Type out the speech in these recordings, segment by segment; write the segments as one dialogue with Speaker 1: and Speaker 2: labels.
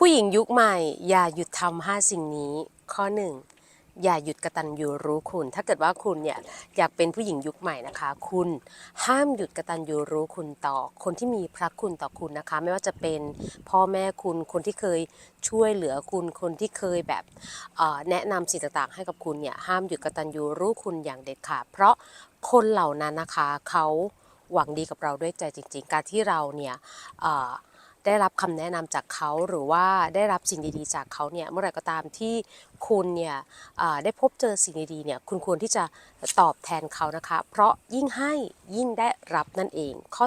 Speaker 1: ผู้หญิงยุคใหม่ อย่าหยุดทำห้าสิ่งนี้ ข้อหนึ่งอย่าหยุดกระตันยูรู้คุณ ถ้าเกิดว่าคุณเนี่ยอยากเป็นผู้หญิงยุคใหม่นะคะ คุณห้ามหยุดกระตันยูรู้คุณต่อ คนที่มีพระคุณต่อคุณนะคะ ไม่ว่าจะเป็นพ่อแม่คุณคนที่เคยช่วยเหลือคุณคนที่เคยแบบแนะนำสิ่งต่างๆ ให้กับคุณเนี่ยห้ามหยุดกระตันยูรู้คุณอย่างเด็ดขาดเพราะคนเหล่านั้นนะคะเขาหวังดีกับเราด้วยใจจริง ๆ การที่เราเนี่ย ได้รับคำแนะนำจากเขาหรือว่าได้รับสิ่งดีๆ จากเขาเนี่ยเมื่อไหร่ก็ตามที่คุณเนี่ยได้พบเจอสิ่งดีๆเนี่ยคุณควรที่จะตอบแทนเขานะคะ เพราะยิ่งให้ยิ่งได้รับนั่นเอง ข้อ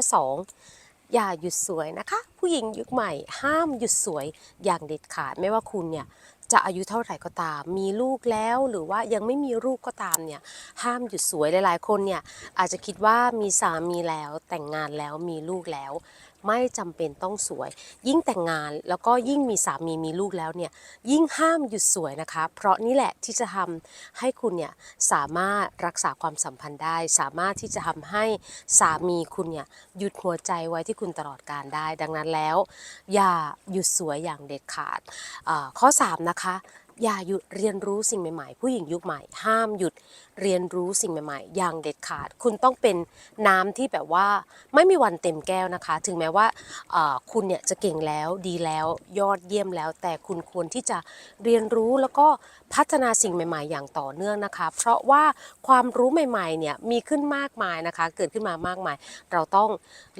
Speaker 1: 2 อย่าหยุดสวยนะคะ ผู้หญิงยุคใหม่ ห้ามหยุดสวยอย่างเด็ดขาดไม่ว่าคุณเนี่ยจะอายุเท่าไหร่ก็ตาม มีลูกแล้วหรือว่ายังไม่มีลูกก็ตามเนี่ยห้ามหยุดสวยหลายๆ คนเนี่ยอาจจะคิดว่ามีสามีแล้วแต่งงานแล้วมีลูกแล้ว ไม่จำเป็นต้องสวย ยิ่งแต่งงานแล้วก็ยิ่งมีสามีมีลูกแล้วเนี่ยยิ่งห้ามหยุดสวยนะคะ เพราะนี่แหละที่จะทำให้คุณเนี่ยสามารถรักษาความสัมพันธ์ได้ สามารถที่จะทำให้สามีคุณเนี่ยหยุดหัวใจไว้ที่คุณตลอดการได้ ดังนั้นแล้ว อย่าหยุดสวยอย่างเด็ดขาดข้อ 3 นะคะ อย่าหยุดเรียนรู้สิ่งใหม่ๆ ผู้หญิงยุคใหม่ ห้ามหยุดเรียนรู้สิ่งใหม่ๆ อย่างเด็ดขาด คุณต้องเป็นน้ำที่แบบว่าไม่มีวันเต็มแก้วนะคะ ถึงแม้ว่าคุณเนี่ยจะเก่งแล้วดีแล้วยอดเยี่ยมแล้ว แต่คุณควรที่จะเรียนรู้แล้วก็พัฒนาสิ่งใหม่ ๆ อย่างต่อเนื่องนะคะ เพราะว่าความรู้ใหม่ๆเนี่ยมีขึ้นมากมายนะคะ เกิดขึ้นมามากมาย เราต้อง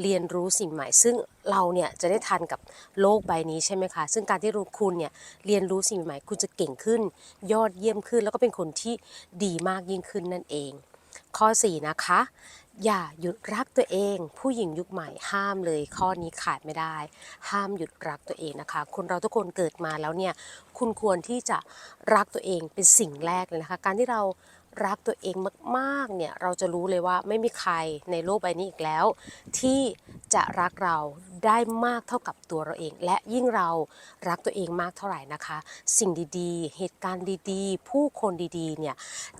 Speaker 1: เรียนรู้สิ่งใหม่ซึ่งเราเนี่ยจะได้ทันกับโลกใบนี้ใช่ไหมคะ ซึ่งการที่รู้คุณเนี่ยเรียนรู้สิ่งใหม่คุณจะเก่งขึ้น ยอดเยี่ยมขึ้น แล้วก็เป็นคนที่ดีมากยิ่งขึ้นนั่นเอง ข้อ 4 นะคะ อย่าหยุดรักตัวเอง ผู้หญิงยุคใหม่ห้ามเลย ข้อนี้ขาดไม่ได้ ห้ามหยุดรักตัวเองนะคะ คนเราทุกคนเกิดมาแล้วเนี่ยคุณควรที่จะรักตัวเองเป็นสิ่งแรกเลยนะคะ การที่เรา รักตัวเองมากๆเนี่ยเราจะรู้เลยว่าไม่มีใครในโลกใบนี้อีกแล้ว ที่จะรักเราได้มากเท่ากับตัวเราเอง และยิ่งเรารักตัวเองมากเท่าไหร่นะคะ สิ่งดีๆ เหตุการณ์ดีๆ ผู้คนดีๆเนี่ย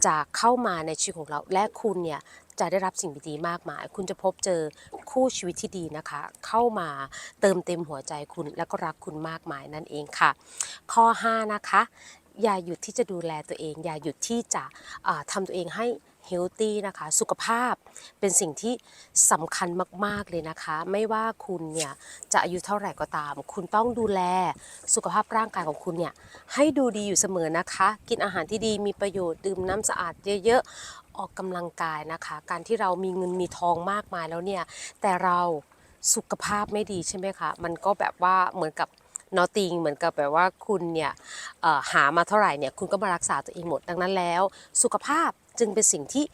Speaker 1: จะเข้ามาในชีวิตของเราและคุณเนี่ยจะได้รับสิ่งดีๆมากมาย คุณจะพบเจอคู่ชีวิตที่ดีนะคะ เข้ามาเติมเต็มหัวใจคุณ แล้วก็รักคุณมากมายนั่นเองค่ะ ข้อ 5 นะคะ อย่าหยุดที่จะดูแลตัวเอง อย่าหยุดที่จะอ่าทำตัวเองให้เฮลตี้นะคะ สุขภาพเป็นสิ่งที่สำคัญมาก ๆ เลยนะคะ ไม่ว่าคุณเนี่ยจะอายุเท่าไหร่ก็ตาม คุณต้องดูแลสุขภาพร่างกายของคุณเนี่ยให้ดูดีอยู่เสมอนะคะ กินอาหารที่ดีมีประโยชน์ดื่มน้ำสะอาดเยอะๆ ออกกำลังกายนะคะ การที่เรามีเงินมีทองมากมายแล้วเนี่ย แต่เราสุขภาพไม่ดีใช่ไหมคะ มันก็แบบว่าเหมือนกับ นอติงเหมือนกับแบบว่าคุณเนี่ยหามาเท่าไหร่เนี่ยคุณก็มารักษาตัวเองหมดดังนั้นแล้ว สุขภาพจึงเป็นสิ่งที่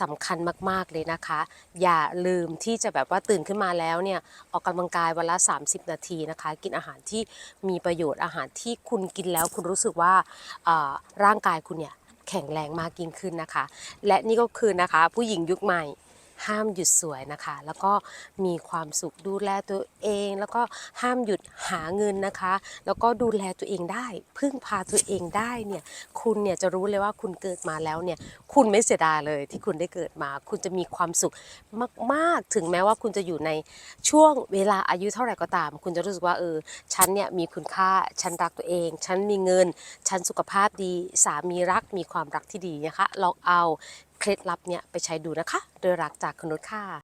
Speaker 1: สำคัญมากๆเลยนะคะ อย่าลืมที่จะแบบว่าตื่นขึ้นมาแล้วเนี่ยออกกำลังกายวันละ 30 นาทีนะคะ กินอาหารที่มีประโยชน์อาหารที่คุณกินแล้ว คุณรู้สึกว่าร่างกายคุณเนี่ยแข็งแรงมากยิ่งขึ้นนะคะ และนี่ก็คือนะคะผู้หญิงยุคใหม่ ห้ามหยุดสวยนะคะ แล้วก็มีความสุขดูแลตัวเอง แล้วก็ห้ามหยุดหาเงินนะคะ แล้วก็ดูแลตัวเองได้ พึ่งพาตัวเองได้เนี่ยคุณเนี่ยจะรู้เลยว่าคุณเกิดมาแล้วเนี่ยคุณไม่เสียดายเลยที่คุณได้เกิดมา คุณจะมีความสุขมาก ๆ ถึงแม้ว่าคุณจะอยู่ในช่วงเวลาอายุเท่าไหร่ก็ตาม คุณจะรู้สึกว่าเออฉันเนี่ยมีคุณค่าฉันรักตัวเอง ฉันมีเงิน ฉันสุขภาพดีสามีรักมีความรักที่ดีนะคะลองเอา เคล็ดลับเนี่ยไปใช้ดูนะคะ โดยรักจากคุณนุชค่ะ